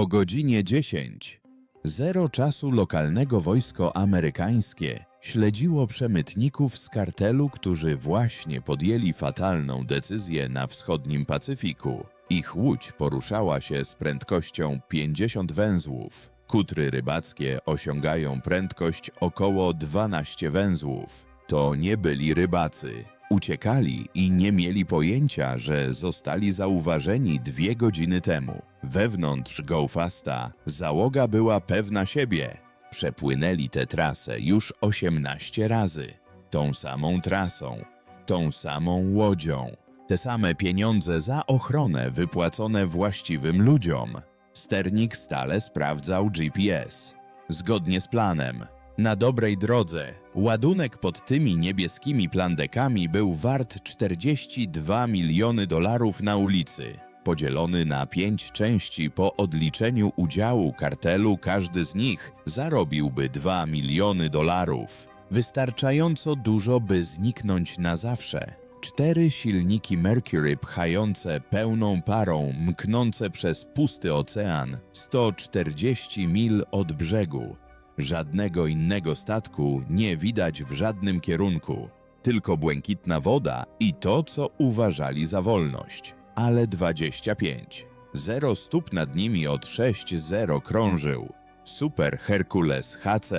O godzinie 10. Zero czasu lokalnego wojsko amerykańskie śledziło przemytników z kartelu, którzy właśnie podjęli fatalną decyzję na wschodnim Pacyfiku. Ich łódź poruszała się z prędkością 50 węzłów. Kutry rybackie osiągają prędkość około 12 węzłów. To nie byli rybacy. Uciekali i nie mieli pojęcia, że zostali zauważeni dwie godziny temu. Wewnątrz GoFasta załoga była pewna siebie. Przepłynęli tę trasę już 18 razy. Tą samą trasą, tą samą łodzią. Te same pieniądze za ochronę wypłacone właściwym ludziom. Sternik stale sprawdzał GPS. Zgodnie z planem, na dobrej drodze, ładunek pod tymi niebieskimi plandekami był wart 42 miliony dolarów na ulicy. Podzielony na pięć części po odliczeniu udziału kartelu, każdy z nich zarobiłby 2 miliony dolarów. Wystarczająco dużo, by zniknąć na zawsze. Cztery silniki Mercury pchające pełną parą, mknące przez pusty ocean 140 mil od brzegu. Żadnego innego statku nie widać w żadnym kierunku. Tylko błękitna woda i to, co uważali za wolność. Ale 25. Zero stóp nad nimi od 6-0 krążył. Super Herkules HC.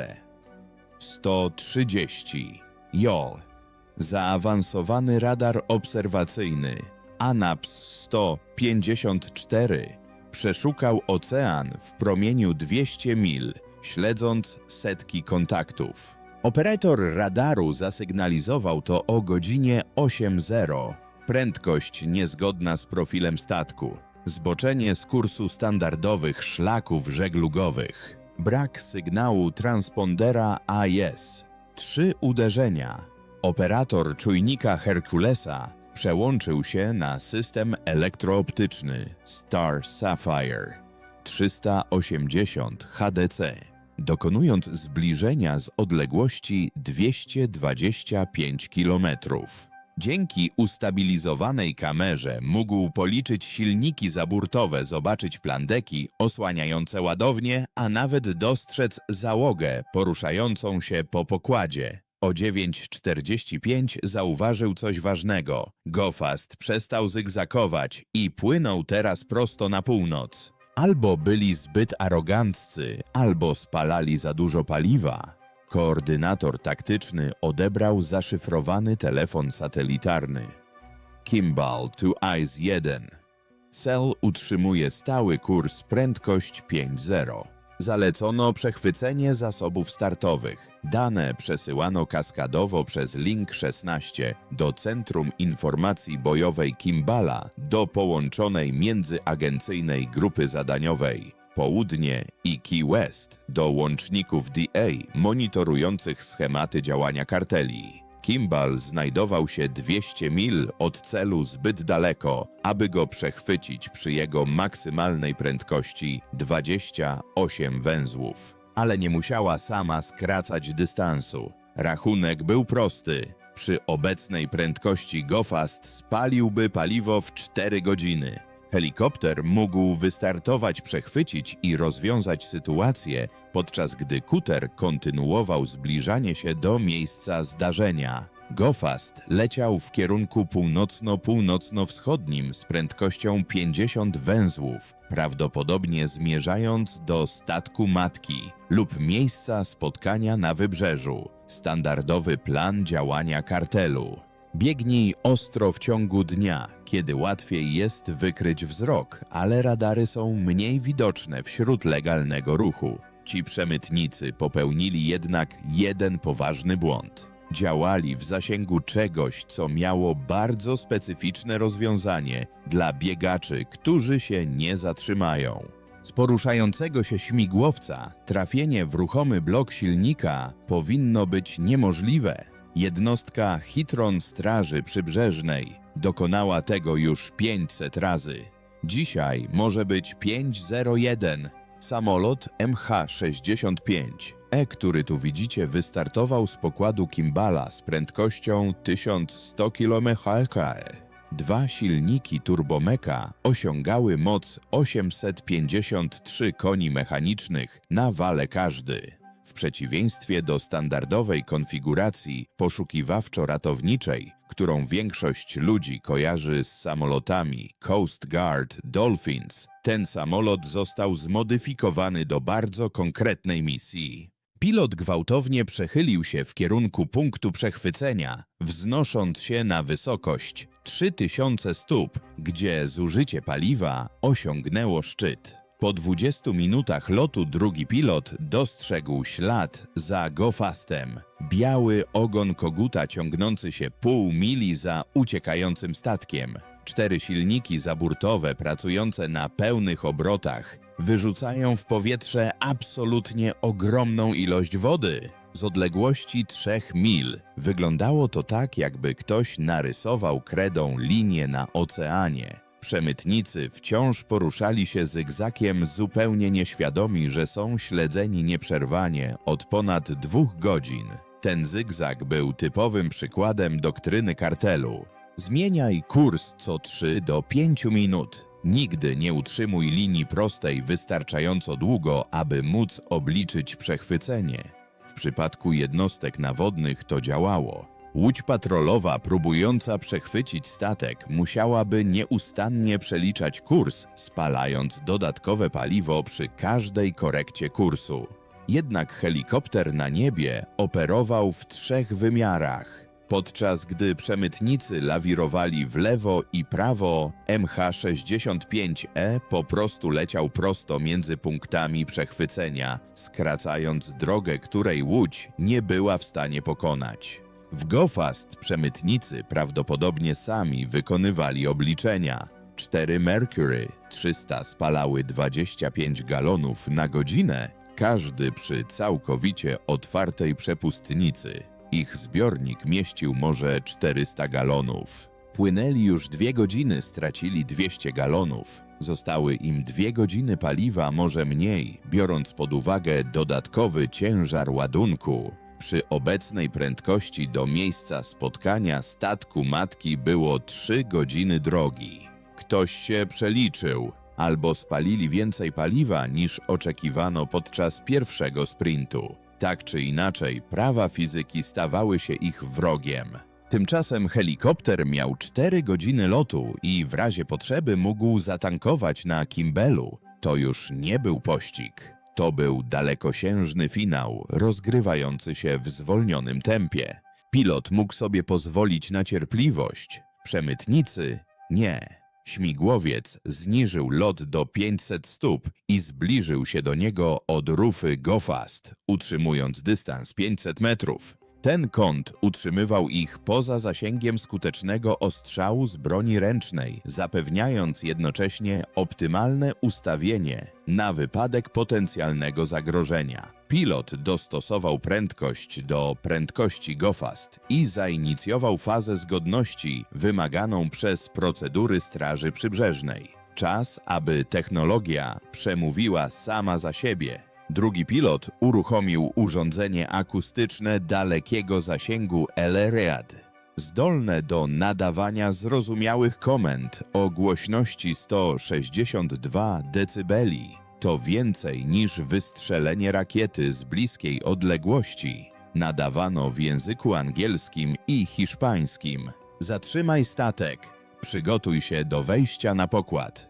130. JOL. Zaawansowany radar obserwacyjny ANAPS 154 przeszukał ocean w promieniu 200 mil, śledząc setki kontaktów. Operator radaru zasygnalizował to o godzinie 8.00. Prędkość niezgodna z profilem statku. Zboczenie z kursu standardowych szlaków żeglugowych. Brak sygnału transpondera AIS. Trzy uderzenia. Operator czujnika Herkulesa przełączył się na system elektrooptyczny Star Sapphire 380 HDC, dokonując zbliżenia z odległości 225 km. Dzięki ustabilizowanej kamerze mógł policzyć silniki zaburtowe, zobaczyć plandeki osłaniające ładownię, a nawet dostrzec załogę poruszającą się po pokładzie. O 9.45 zauważył coś ważnego. Gofast przestał zygzakować i płynął teraz prosto na północ. Albo byli zbyt aroganccy, albo spalali za dużo paliwa. Koordynator taktyczny odebrał zaszyfrowany telefon satelitarny. Kimball to ICE 1. Cell utrzymuje stały kurs prędkość 5.0. Zalecono przechwycenie zasobów startowych. Dane przesyłano kaskadowo przez Link 16 do Centrum Informacji Bojowej Kimballa do połączonej międzyagencyjnej grupy zadaniowej. Południe i Key West do łączników DA monitorujących schematy działania karteli. Kimball znajdował się 200 mil od celu zbyt daleko, aby go przechwycić przy jego maksymalnej prędkości 28 węzłów. Ale nie musiała sama skracać dystansu. Rachunek był prosty. Przy obecnej prędkości GoFast spaliłby paliwo w 4 godziny. Helikopter mógł wystartować, przechwycić i rozwiązać sytuację, podczas gdy kuter kontynuował zbliżanie się do miejsca zdarzenia. Gofast leciał w kierunku północno-północno-wschodnim z prędkością 50 węzłów, prawdopodobnie zmierzając do statku matki lub miejsca spotkania na wybrzeżu. Standardowy plan działania kartelu. Biegnij ostro w ciągu dnia, kiedy łatwiej jest wykryć wzrok, ale radary są mniej widoczne wśród legalnego ruchu. Ci przemytnicy popełnili jednak jeden poważny błąd. Działali w zasięgu czegoś, co miało bardzo specyficzne rozwiązanie dla biegaczy, którzy się nie zatrzymają. Z poruszającego się śmigłowca trafienie w ruchomy blok silnika powinno być niemożliwe. Jednostka Hitron Straży Przybrzeżnej dokonała tego już 500 razy. Dzisiaj może być 501. Samolot MH-65, E, który tu widzicie, wystartował z pokładu Kimballa z prędkością 1100 km/h. Dwa silniki turbomeka osiągały moc 853 koni mechanicznych na wale każdy. W przeciwieństwie do standardowej konfiguracji poszukiwawczo-ratowniczej, którą większość ludzi kojarzy z samolotami Coast Guard Dolphins, ten samolot został zmodyfikowany do bardzo konkretnej misji. Pilot gwałtownie przechylił się w kierunku punktu przechwycenia, wznosząc się na wysokość 3000 stóp, gdzie zużycie paliwa osiągnęło szczyt. Po 20 minutach lotu drugi pilot dostrzegł ślad za Gofastem. Biały ogon koguta ciągnący się pół mili za uciekającym statkiem. Cztery silniki zaburtowe pracujące na pełnych obrotach wyrzucają w powietrze absolutnie ogromną ilość wody. Z odległości trzech mil wyglądało to tak, jakby ktoś narysował kredą linię na oceanie. Przemytnicy wciąż poruszali się zygzakiem, zupełnie nieświadomi, że są śledzeni nieprzerwanie od ponad dwóch godzin. Ten zygzak był typowym przykładem doktryny kartelu. Zmieniaj kurs co 3 do 5 minut. Nigdy nie utrzymuj linii prostej wystarczająco długo, aby móc obliczyć przechwycenie. W przypadku jednostek nawodnych to działało. Łódź patrolowa próbująca przechwycić statek musiałaby nieustannie przeliczać kurs, spalając dodatkowe paliwo przy każdej korekcie kursu. Jednak helikopter na niebie operował w trzech wymiarach. Podczas gdy przemytnicy lawirowali w lewo i prawo, MH-65E po prostu leciał prosto między punktami przechwycenia, skracając drogę, której łódź nie była w stanie pokonać. W Gofast przemytnicy prawdopodobnie sami wykonywali obliczenia. Cztery Mercury 300 spalały 25 galonów na godzinę, każdy przy całkowicie otwartej przepustnicy. Ich zbiornik mieścił może 400 galonów. Płynęli już dwie godziny, stracili 200 galonów. Zostały im dwie godziny paliwa, może mniej, biorąc pod uwagę dodatkowy ciężar ładunku. Przy obecnej prędkości do miejsca spotkania statku matki było 3 godziny drogi. Ktoś się przeliczył, albo spalili więcej paliwa niż oczekiwano podczas pierwszego sprintu. Tak czy inaczej, prawa fizyki stawały się ich wrogiem. Tymczasem helikopter miał 4 godziny lotu i w razie potrzeby mógł zatankować na Kimbelu. To już nie był pościg. To był dalekosiężny finał, rozgrywający się w zwolnionym tempie. Pilot mógł sobie pozwolić na cierpliwość, przemytnicy nie. Śmigłowiec zniżył lot do 500 stóp i zbliżył się do niego od rufy Gofast, utrzymując dystans 500 metrów. Ten kąt utrzymywał ich poza zasięgiem skutecznego ostrzału z broni ręcznej, zapewniając jednocześnie optymalne ustawienie na wypadek potencjalnego zagrożenia. Pilot dostosował prędkość do prędkości GoFast i zainicjował fazę zgodności wymaganą przez procedury Straży Przybrzeżnej. Czas, aby technologia przemówiła sama za siebie. Drugi pilot uruchomił urządzenie akustyczne dalekiego zasięgu LREAD, zdolne do nadawania zrozumiałych komend o głośności 162 dB. To więcej niż wystrzelenie rakiety z bliskiej odległości. Nadawano w języku angielskim i hiszpańskim. Zatrzymaj statek. Przygotuj się do wejścia na pokład.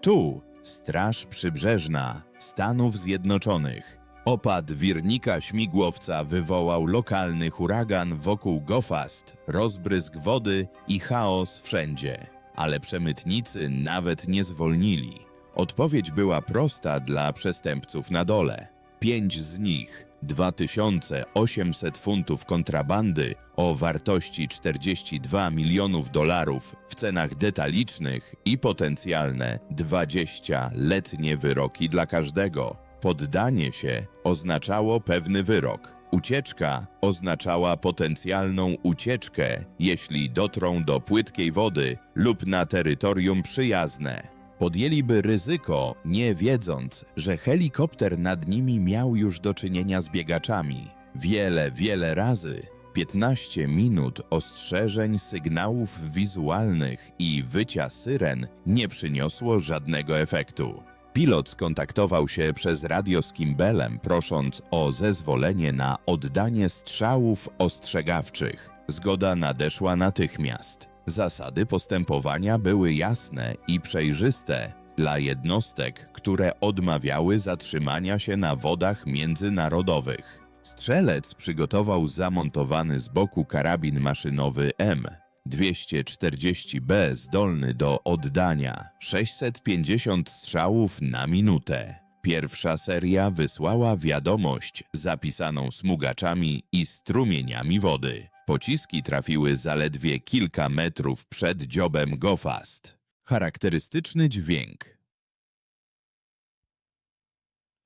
Tu Straż Przybrzeżna Stanów Zjednoczonych. Opad wirnika śmigłowca wywołał lokalny huragan wokół Gofast, rozbryzg wody i chaos wszędzie. Ale przemytnicy nawet nie zwolnili. Odpowiedź była prosta dla przestępców na dole. Pięć z nich, 2800 funtów kontrabandy o wartości 42 milionów dolarów w cenach detalicznych i potencjalne 20-letnie wyroki dla każdego. Poddanie się oznaczało pewny wyrok. Ucieczka oznaczała potencjalną ucieczkę, jeśli dotrą do płytkiej wody lub na terytorium przyjazne podjęliby ryzyko, nie wiedząc, że helikopter nad nimi miał już do czynienia z biegaczami. Wiele, wiele razy. 15 minut ostrzeżeń, sygnałów wizualnych i wycia syren nie przyniosło żadnego efektu. Pilot skontaktował się przez radio z Kimbellem, prosząc o zezwolenie na oddanie strzałów ostrzegawczych. Zgoda nadeszła natychmiast. Zasady postępowania były jasne i przejrzyste dla jednostek, które odmawiały zatrzymania się na wodach międzynarodowych. Strzelec przygotował zamontowany z boku karabin maszynowy M. 240B zdolny do oddania 650 strzałów na minutę. Pierwsza seria wysłała wiadomość zapisaną smugaczami i strumieniami wody. Pociski trafiły zaledwie kilka metrów przed dziobem Gofast. Charakterystyczny dźwięk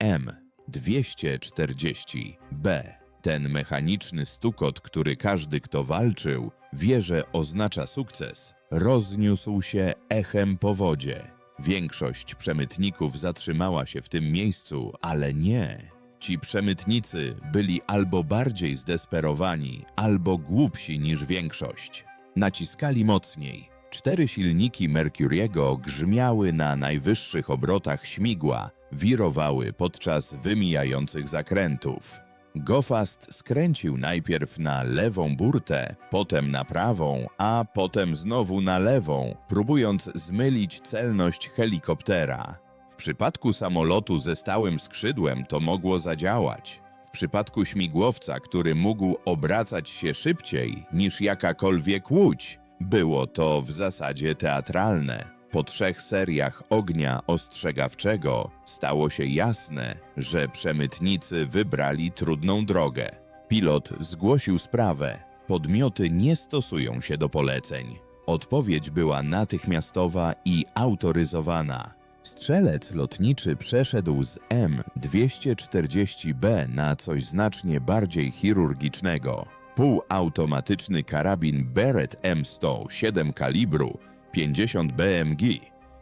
M240B. Ten mechaniczny stukot, który każdy, kto walczył, wie, że oznacza sukces, rozniósł się echem po wodzie. Większość przemytników zatrzymała się w tym miejscu, ale nie. Ci przemytnicy byli albo bardziej zdesperowani, albo głupsi niż większość. Naciskali mocniej. Cztery silniki Mercuriego grzmiały na najwyższych obrotach śmigła, wirowały podczas wymijających zakrętów. Gofast skręcił najpierw na lewą burtę, potem na prawą, a potem znowu na lewą, próbując zmylić celność helikoptera. W przypadku samolotu ze stałym skrzydłem to mogło zadziałać. W przypadku śmigłowca, który mógł obracać się szybciej niż jakakolwiek łódź, było to w zasadzie teatralne. Po trzech seriach ognia ostrzegawczego stało się jasne, że przemytnicy wybrali trudną drogę. Pilot zgłosił sprawę. Podmioty nie stosują się do poleceń. Odpowiedź była natychmiastowa i autoryzowana. Strzelec lotniczy przeszedł z M240B na coś znacznie bardziej chirurgicznego. Półautomatyczny karabin Barrett M100 7 kalibru 50 BMG.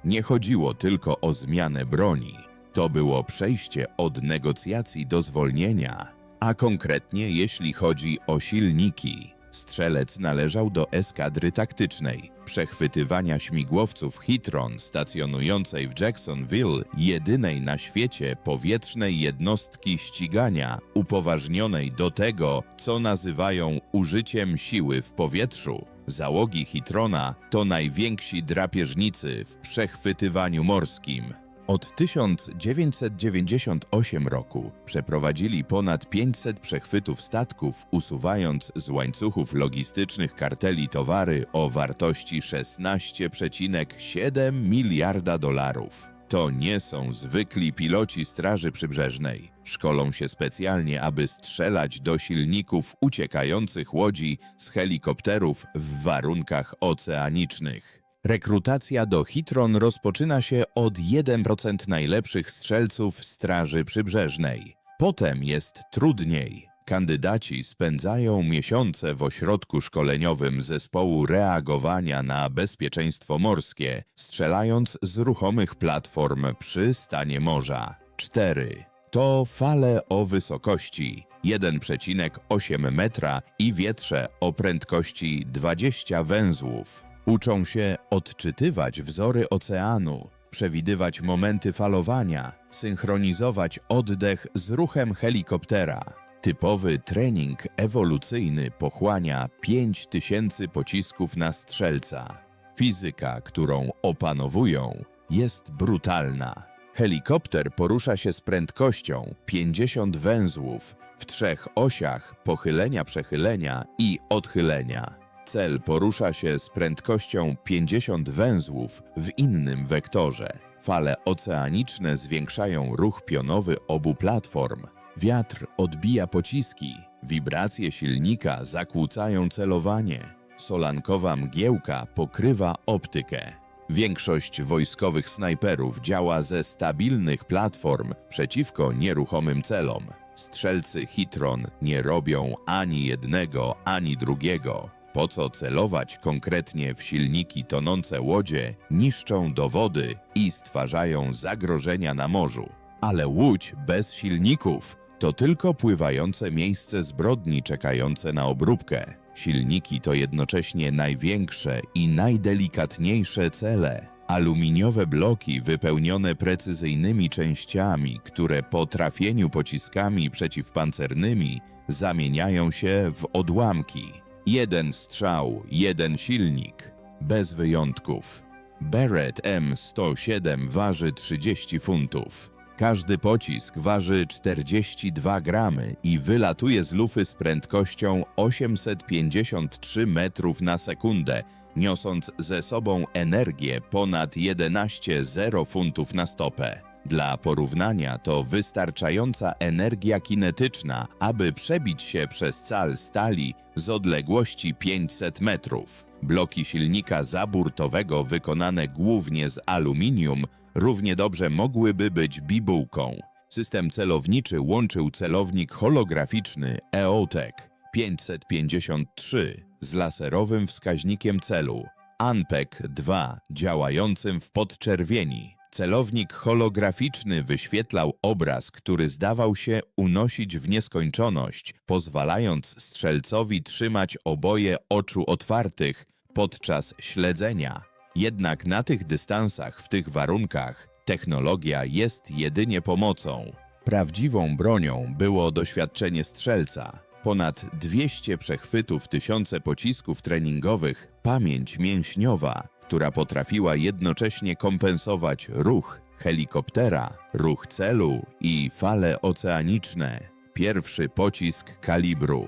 Nie chodziło tylko o zmianę broni. To było przejście od negocjacji do zwolnienia, a konkretnie jeśli chodzi o silniki. Strzelec należał do eskadry taktycznej, przechwytywania śmigłowców Hitron stacjonującej w Jacksonville, jedynej na świecie powietrznej jednostki ścigania, upoważnionej do tego, co nazywają użyciem siły w powietrzu. Załogi Hitrona to najwięksi drapieżnicy w przechwytywaniu morskim. Od 1998 roku przeprowadzili ponad 500 przechwytów statków, usuwając z łańcuchów logistycznych karteli towary o wartości 16,7 miliarda dolarów. To nie są zwykli piloci Straży Przybrzeżnej. Szkolą się specjalnie, aby strzelać do silników uciekających łodzi z helikopterów w warunkach oceanicznych. Rekrutacja do Hitron rozpoczyna się od 1% najlepszych strzelców Straży Przybrzeżnej. Potem jest trudniej. Kandydaci spędzają miesiące w ośrodku szkoleniowym zespołu reagowania na bezpieczeństwo morskie, strzelając z ruchomych platform przy stanie morza. 4. To fale o wysokości 1,8 metra i wietrze o prędkości 20 węzłów. Uczą się odczytywać wzory oceanu, przewidywać momenty falowania, synchronizować oddech z ruchem helikoptera. Typowy trening ewolucyjny pochłania 5000 pocisków na strzelca. Fizyka, którą opanowują, jest brutalna. Helikopter porusza się z prędkością 50 węzłów w trzech osiach pochylenia-przechylenia i odchylenia. Cel porusza się z prędkością 50 węzłów w innym wektorze. Fale oceaniczne zwiększają ruch pionowy obu platform. Wiatr odbija pociski, wibracje silnika zakłócają celowanie. Solankowa mgiełka pokrywa optykę. Większość wojskowych snajperów działa ze stabilnych platform przeciwko nieruchomym celom. Strzelcy Hitron nie robią ani jednego, ani drugiego. Po co celować konkretnie w silniki tonące łodzie, niszczą dowody i stwarzają zagrożenia na morzu. Ale łódź bez silników to tylko pływające miejsce zbrodni czekające na obróbkę. Silniki to jednocześnie największe i najdelikatniejsze cele. Aluminiowe bloki wypełnione precyzyjnymi częściami, które po trafieniu pociskami przeciwpancernymi zamieniają się w odłamki. Jeden strzał, jeden silnik, bez wyjątków. Barrett M107 waży 30 funtów. Każdy pocisk waży 42 gramy i wylatuje z lufy z prędkością 853 metrów na sekundę, niosąc ze sobą energię ponad 11,0 funtów na stopę. Dla porównania to wystarczająca energia kinetyczna, aby przebić się przez cal stali z odległości 500 metrów. Bloki silnika zaburtowego wykonane głównie z aluminium równie dobrze mogłyby być bibułką. System celowniczy łączył celownik holograficzny EOTech 553 z laserowym wskaźnikiem celu ANPEC 2 działającym w podczerwieni. Celownik holograficzny wyświetlał obraz, który zdawał się unosić w nieskończoność, pozwalając strzelcowi trzymać oboje oczu otwartych podczas śledzenia. Jednak na tych dystansach, w tych warunkach, technologia jest jedynie pomocą. Prawdziwą bronią było doświadczenie strzelca. Ponad 200 przechwytów, tysiące pocisków treningowych, pamięć mięśniowa, która potrafiła jednocześnie kompensować ruch helikoptera, ruch celu i fale oceaniczne. Pierwszy pocisk kalibru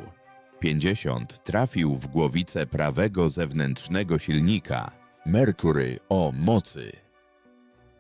50 trafił w głowicę prawego zewnętrznego silnika Mercury o mocy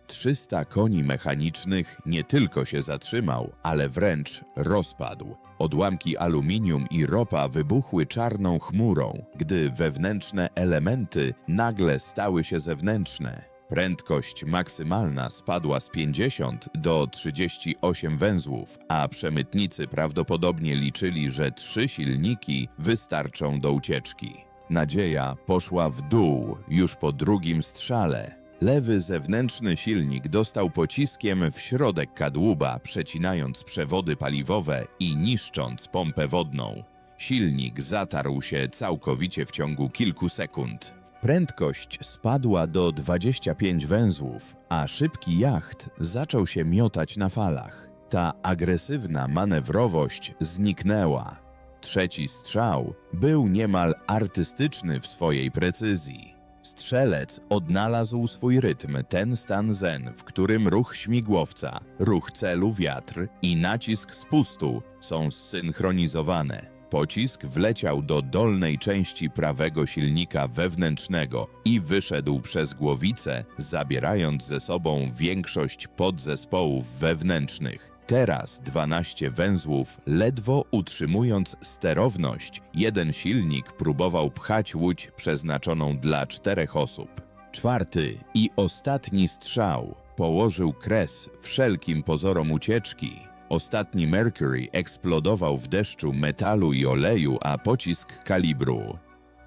300 koni mechanicznych nie tylko się zatrzymał, ale wręcz rozpadł. Odłamki aluminium i ropa wybuchły czarną chmurą, gdy wewnętrzne elementy nagle stały się zewnętrzne. Prędkość maksymalna spadła z 50 do 38 węzłów, a przemytnicy prawdopodobnie liczyli, że trzy silniki wystarczą do ucieczki. Nadzieja poszła w dół już po drugim strzale. Lewy zewnętrzny silnik dostał pociskiem w środek kadłuba, przecinając przewody paliwowe i niszcząc pompę wodną. Silnik zatarł się całkowicie w ciągu kilku sekund. Prędkość spadła do 25 węzłów, a szybki jacht zaczął się miotać na falach. Ta agresywna manewrowość zniknęła. Trzeci strzał był niemal artystyczny w swojej precyzji. Strzelec odnalazł swój rytm, ten stan zen, w którym ruch śmigłowca, ruch celu wiatr i nacisk spustu są zsynchronizowane. Pocisk wleciał do dolnej części prawego silnika wewnętrznego i wyszedł przez głowicę, zabierając ze sobą większość podzespołów wewnętrznych. Teraz 12 węzłów, ledwo utrzymując sterowność, jeden silnik próbował pchać łódź przeznaczoną dla czterech osób. Czwarty i ostatni strzał położył kres wszelkim pozorom ucieczki. Ostatni Mercury eksplodował w deszczu metalu i oleju, a pocisk kalibru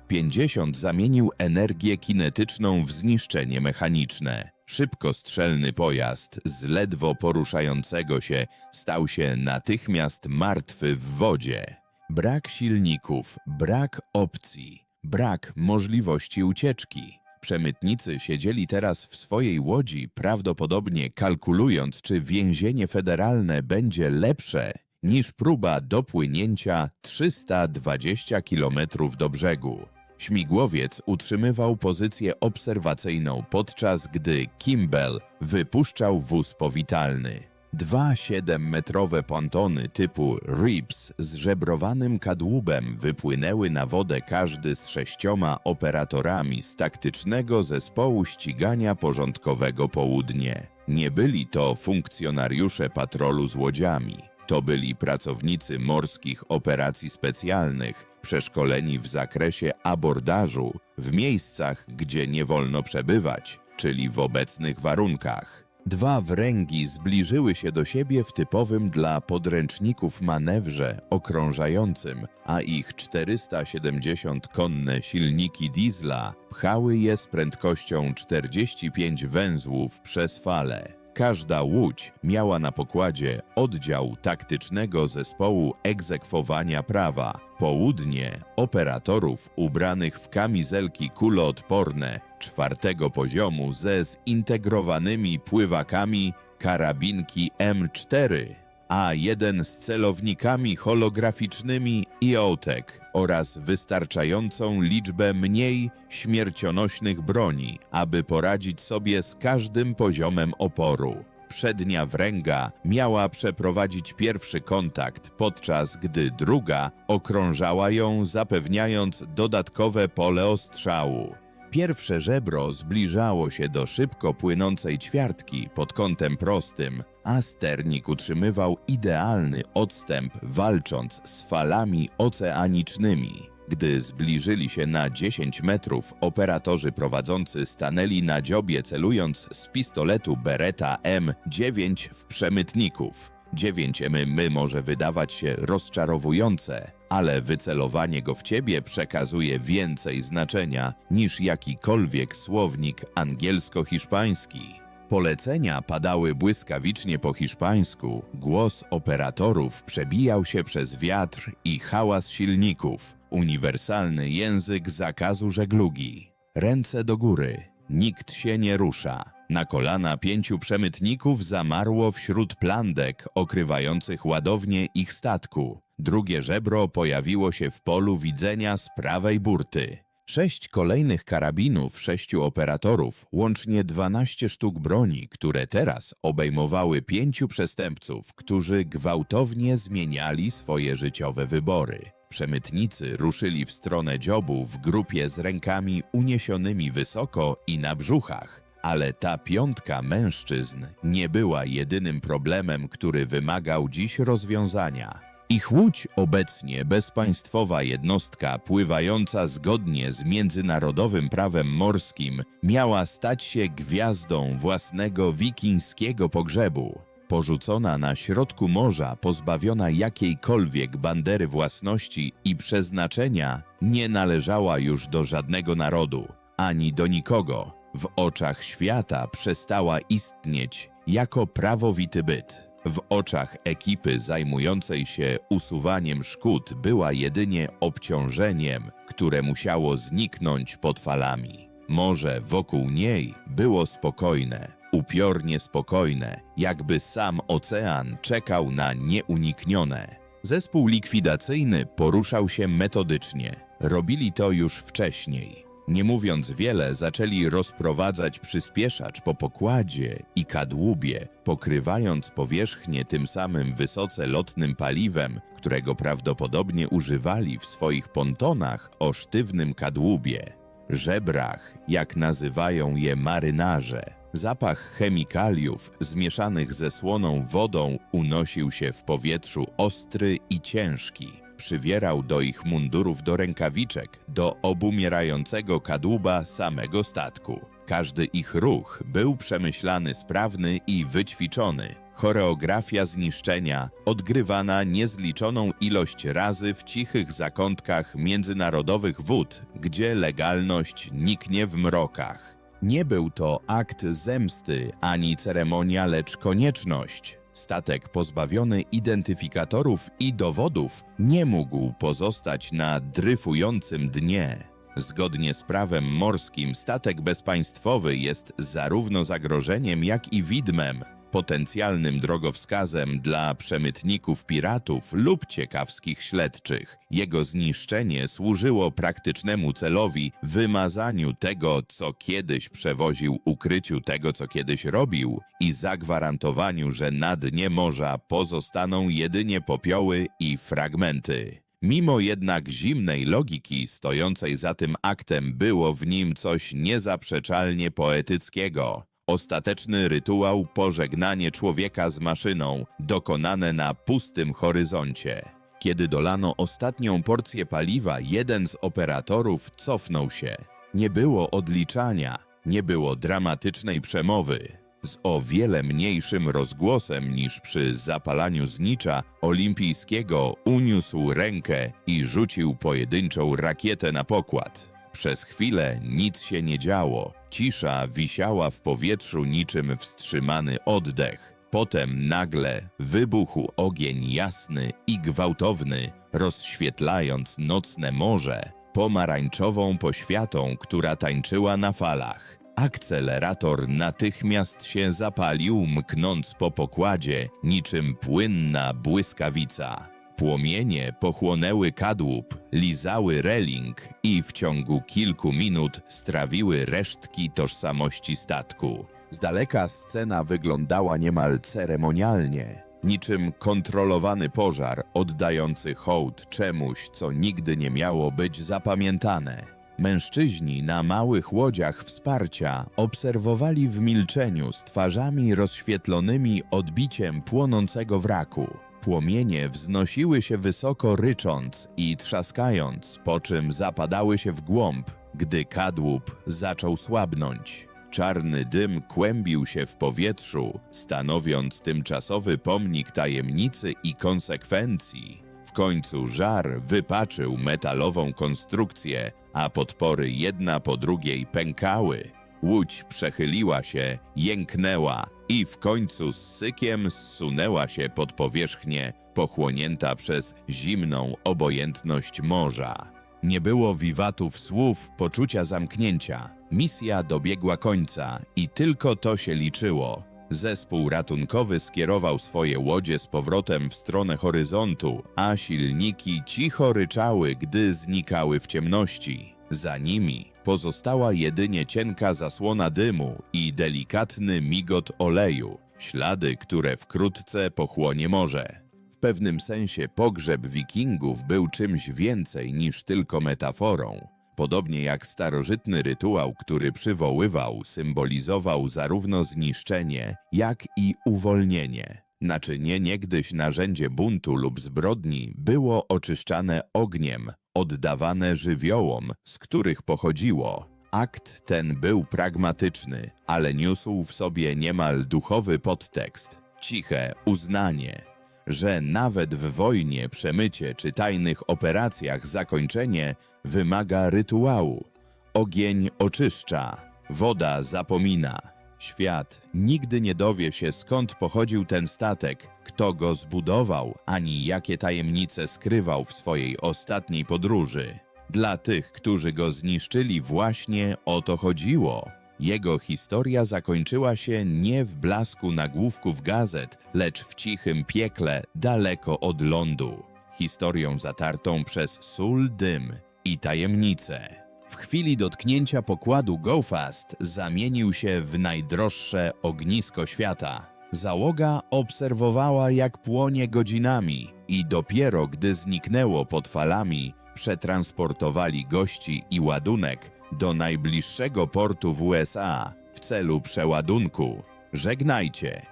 50 zamienił energię kinetyczną w zniszczenie mechaniczne. Szybkostrzelny pojazd z ledwo poruszającego się stał się natychmiast martwy w wodzie. Brak silników, brak opcji, brak możliwości ucieczki. Przemytnicy siedzieli teraz w swojej łodzi, prawdopodobnie kalkulując, czy więzienie federalne będzie lepsze niż próba dopłynięcia 320 km do brzegu. Śmigłowiec utrzymywał pozycję obserwacyjną, podczas gdy Kimball wypuszczał wóz powitalny. Dwa 7-metrowe pontony typu Rips z żebrowanym kadłubem wypłynęły na wodę każdy z sześcioma operatorami z taktycznego zespołu ścigania porządkowego południe. Nie byli to funkcjonariusze patrolu z łodziami. To byli pracownicy morskich operacji specjalnych, przeszkoleni w zakresie abordażu w miejscach, gdzie nie wolno przebywać, czyli w obecnych warunkach. Dwa wręgi zbliżyły się do siebie w typowym dla podręczników manewrze okrążającym, a ich 470 konne silniki diesla pchały je z prędkością 45 węzłów przez falę. Każda łódź miała na pokładzie oddział taktycznego zespołu egzekwowania prawa, południe operatorów ubranych w kamizelki kuloodporne czwartego poziomu ze zintegrowanymi pływakami karabinki M4, a jeden z celownikami holograficznymi i OTEK oraz wystarczającą liczbę mniej śmiercionośnych broni, aby poradzić sobie z każdym poziomem oporu. Przednia wręga miała przeprowadzić pierwszy kontakt, podczas gdy druga okrążała ją, zapewniając dodatkowe pole ostrzału. Pierwsze żebro zbliżało się do szybko płynącej ćwiartki pod kątem prostym, a sternik utrzymywał idealny odstęp, walcząc z falami oceanicznymi. Gdy zbliżyli się na 10 metrów, operatorzy prowadzący stanęli na dziobie, celując z pistoletu Beretta M9 w przemytników. 9 mm może wydawać się rozczarowujące, ale wycelowanie go w ciebie przekazuje więcej znaczenia niż jakikolwiek słownik angielsko-hiszpański. Polecenia padały błyskawicznie po hiszpańsku, głos operatorów przebijał się przez wiatr i hałas silników, uniwersalny język zakazu żeglugi. Ręce do góry, nikt się nie rusza. Na kolana pięciu przemytników zamarło wśród plandek okrywających ładownię ich statku. Drugie żebro pojawiło się w polu widzenia z prawej burty. Sześć kolejnych karabinów, sześciu operatorów, łącznie 12 sztuk broni, które teraz obejmowały pięciu przestępców, którzy gwałtownie zmieniali swoje życiowe wybory. Przemytnicy ruszyli w stronę dziobu w grupie z rękami uniesionymi wysoko i na brzuchach. Ale ta piątka mężczyzn nie była jedynym problemem, który wymagał dziś rozwiązania. Ich łódź obecnie bezpaństwowa jednostka pływająca zgodnie z międzynarodowym prawem morskim miała stać się gwiazdą własnego wikińskiego pogrzebu. Porzucona na środku morza, pozbawiona jakiejkolwiek bandery własności i przeznaczenia, nie należała już do żadnego narodu, ani do nikogo. W oczach świata przestała istnieć jako prawowity byt. W oczach ekipy zajmującej się usuwaniem szkód była jedynie obciążeniem, które musiało zniknąć pod falami. Morze wokół niej było spokojne, upiornie spokojne, jakby sam ocean czekał na nieuniknione. Zespół likwidacyjny poruszał się metodycznie. Robili to już wcześniej. Nie mówiąc wiele, zaczęli rozprowadzać przyspieszacz po pokładzie i kadłubie, pokrywając powierzchnię tym samym wysoce lotnym paliwem, którego prawdopodobnie używali w swoich pontonach o sztywnym kadłubie. Żebrach, jak nazywają je marynarze. Zapach chemikaliów zmieszanych ze słoną wodą unosił się w powietrzu ostry i ciężki przywierał do ich mundurów do rękawiczek, do obumierającego kadłuba samego statku. Każdy ich ruch był przemyślany, sprawny i wyćwiczony. Choreografia zniszczenia, odgrywana niezliczoną ilość razy w cichych zakątkach międzynarodowych wód, gdzie legalność niknie w mrokach. Nie był to akt zemsty ani ceremonia, lecz konieczność. Statek pozbawiony identyfikatorów i dowodów nie mógł pozostać na dryfującym dnie. Zgodnie z prawem morskim, statek bezpaństwowy jest zarówno zagrożeniem, jak i widmem, potencjalnym drogowskazem dla przemytników piratów lub ciekawskich śledczych. Jego zniszczenie służyło praktycznemu celowi wymazaniu tego, co kiedyś przewoził, ukryciu tego, co kiedyś robił i zagwarantowaniu, że na dnie morza pozostaną jedynie popioły i fragmenty. Mimo jednak zimnej logiki stojącej za tym aktem było w nim coś niezaprzeczalnie poetyckiego. Ostateczny rytuał pożegnanie człowieka z maszyną, dokonane na pustym horyzoncie. Kiedy dolano ostatnią porcję paliwa, jeden z operatorów cofnął się. Nie było odliczania, nie było dramatycznej przemowy. Z o wiele mniejszym rozgłosem niż przy zapalaniu znicza olimpijskiego uniósł rękę i rzucił pojedynczą rakietę na pokład. Przez chwilę nic się nie działo, Cisza wisiała w powietrzu niczym wstrzymany oddech. Potem nagle wybuchł ogień jasny i gwałtowny, rozświetlając nocne morze pomarańczową poświatą, która tańczyła na falach. Akcelerator natychmiast się zapalił, mknąc po pokładzie niczym płynna błyskawica. Płomienie pochłonęły kadłub, lizały reling i w ciągu kilku minut strawiły resztki tożsamości statku. Z daleka scena wyglądała niemal ceremonialnie, niczym kontrolowany pożar oddający hołd czemuś, co nigdy nie miało być zapamiętane. Mężczyźni na małych łodziach wsparcia obserwowali w milczeniu z twarzami rozświetlonymi odbiciem płonącego wraku. Płomienie wznosiły się wysoko rycząc i trzaskając, po czym zapadały się w głąb, gdy kadłub zaczął słabnąć. Czarny dym kłębił się w powietrzu, stanowiąc tymczasowy pomnik tajemnicy i konsekwencji. W końcu żar wypaczył metalową konstrukcję, a podpory jedna po drugiej pękały. Łódź przechyliła się, jęknęła i w końcu z sykiem zsunęła się pod powierzchnię, pochłonięta przez zimną obojętność morza. Nie było wiwatów słów, poczucia zamknięcia. Misja dobiegła końca i tylko to się liczyło. Zespół ratunkowy skierował swoje łodzie z powrotem w stronę horyzontu, a silniki cicho ryczały, gdy znikały w ciemności. Za nimi pozostała jedynie cienka zasłona dymu i delikatny migot oleju, ślady, które wkrótce pochłonie morze. W pewnym sensie pogrzeb wikingów był czymś więcej niż tylko metaforą. Podobnie jak starożytny rytuał, który przywoływał, symbolizował zarówno zniszczenie, jak i uwolnienie. Naczynie niegdyś narzędzie buntu lub zbrodni było oczyszczane ogniem, oddawane żywiołom, z których pochodziło. Akt ten był pragmatyczny, ale niósł w sobie niemal duchowy podtekst. Ciche uznanie, że nawet w wojnie, przemycie czy tajnych operacjach zakończenie wymaga rytuału. Ogień oczyszcza, woda zapomina. Świat nigdy nie dowie się skąd pochodził ten statek, kto go zbudował, ani jakie tajemnice skrywał w swojej ostatniej podróży. Dla tych, którzy go zniszczyli, właśnie o to chodziło. Jego historia zakończyła się nie w blasku nagłówków gazet, lecz w cichym piekle daleko od lądu. Historią zatartą przez sól, dym i tajemnice. W chwili dotknięcia pokładu Go Fast zamienił się w najdroższe ognisko świata. Załoga obserwowała, jak płonie godzinami i dopiero gdy zniknęło pod falami, przetransportowali gości i ładunek do najbliższego portu w USA w celu przeładunku. Żegnajcie!